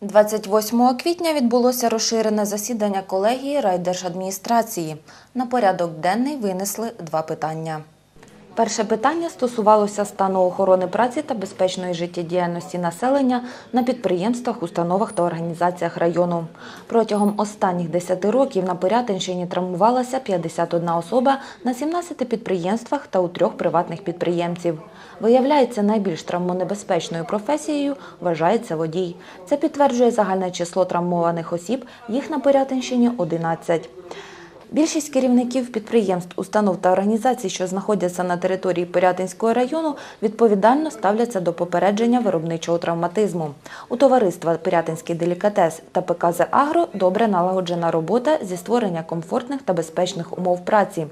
28 квітня відбулося розширене засідання колегії райдержадміністрації. На порядок денний винесли два питання. Перше питання стосувалося стану охорони праці та безпечної життєдіяльності населення на підприємствах, установах та організаціях району. Протягом останніх 10 років на Пирятинщині травмувалася 51 особа на 17 підприємствах та у трьох приватних підприємців. Виявляється, найбільш травмонебезпечною професією вважається водій. Це підтверджує загальне число травмованих осіб, їх на Пирятинщині 11. Більшість керівників підприємств, установ та організацій, що знаходяться на території Пирятинського району, відповідально ставляться до попередження виробничого травматизму. У товариства Пирятинський делікатес та ПКЗ Агро добре налагоджена робота зі створення комфортних та безпечних умов праці.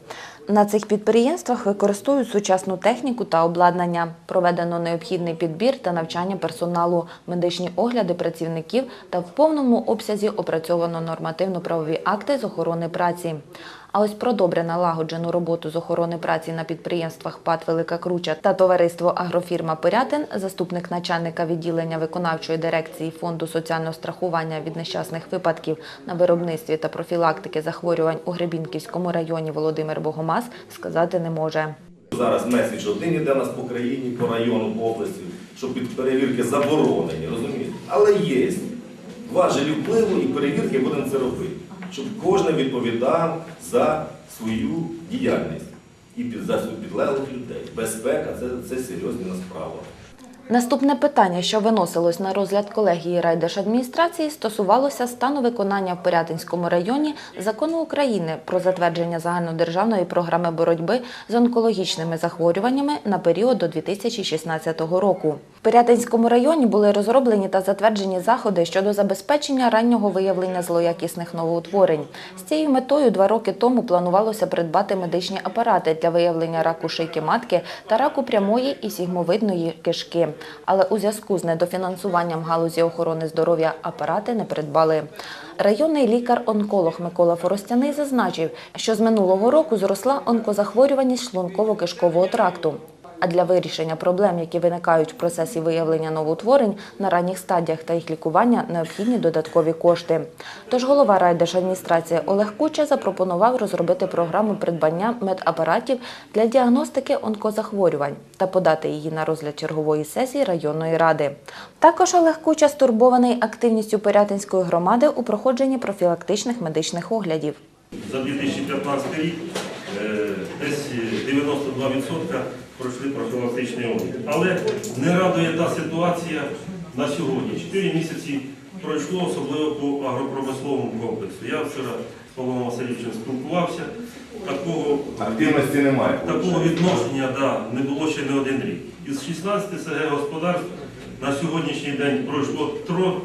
На цих підприємствах використовують сучасну техніку та обладнання. Проведено необхідний підбір та навчання персоналу, медичні огляди працівників та в повному обсязі опрацьовано нормативно-правові акти з охорони праці. А ось про добре налагоджену роботу з охорони праці на підприємствах ПАТ Велика Круча та товариство Агрофірма Пирятин, заступник начальника відділення виконавчої дирекції фонду соціального страхування від нещасних випадків на виробництві та профілактики захворювань у Гребінківському районі Володимир Богомаз сказати не може. Зараз меседж один іде нас по країні, по району, по області, що під перевірки заборонені, розумієте? Але є важелі впливу і перевірки будемо це робити, щоб кожен відповідав за свою діяльність і за підлеглих людей. Безпека це серйозна справа. Наступне питання, що виносилось на розгляд колегії райдержадміністрації, стосувалося стану виконання в Пирятинському районі закону України про затвердження загальнодержавної програми боротьби з онкологічними захворюваннями на період до 2016 року. В Пирятинському районі були розроблені та затверджені заходи щодо забезпечення раннього виявлення злоякісних новоутворень. З цією метою два роки тому планувалося придбати медичні апарати для виявлення раку шийки матки та раку прямої і сігмовидної кишки. Але у зв'язку з недофінансуванням галузі охорони здоров'я апарати не придбали. Районний лікар-онколог Микола Форостяний зазначив, що з минулого року зросла онкозахворюваність шлунково-кишкового тракту. А для вирішення проблем, які виникають в процесі виявлення новоутворень на ранніх стадіях та їх лікування, необхідні додаткові кошти. Тож голова райдержадміністрації Олег Куча запропонував розробити програму придбання медапаратів для діагностики онкозахворювань та подати її на розгляд чергової сесії районної ради. Також Олег Куча стурбований активністю Пирятинської громади у проходженні профілактичних медичних оглядів. За 2015 рік десь 92% пройшли профілактичний огляд. Але не радує та ситуація на сьогодні. Чотири місяці пройшло, особливо по агропромисловому комплексу. Я вчора з Павлом Васильовичем спілкувався. Такого, Активності немає. такого відношення да, не було ще не один рік. Із 16 СГ господарств на сьогоднішній день пройшло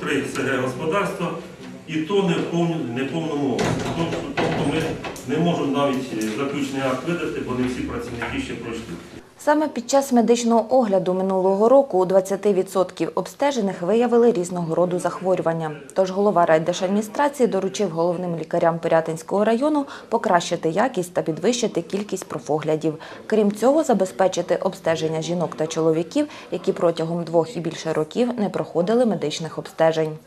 3 СГ господарства, і то не в повному, не в повному обсязі. Не можемо навіть е, заключний акт видати, бо не всі працівники ще пройшли. Саме під час медичного огляду минулого року у 20% обстежених виявили різного роду захворювання. Тож голова райдержадміністрації доручив головним лікарям Пирятинського району покращити якість та підвищити кількість профоглядів. Крім цього, забезпечити обстеження жінок та чоловіків, які протягом двох і більше років не проходили медичних обстежень.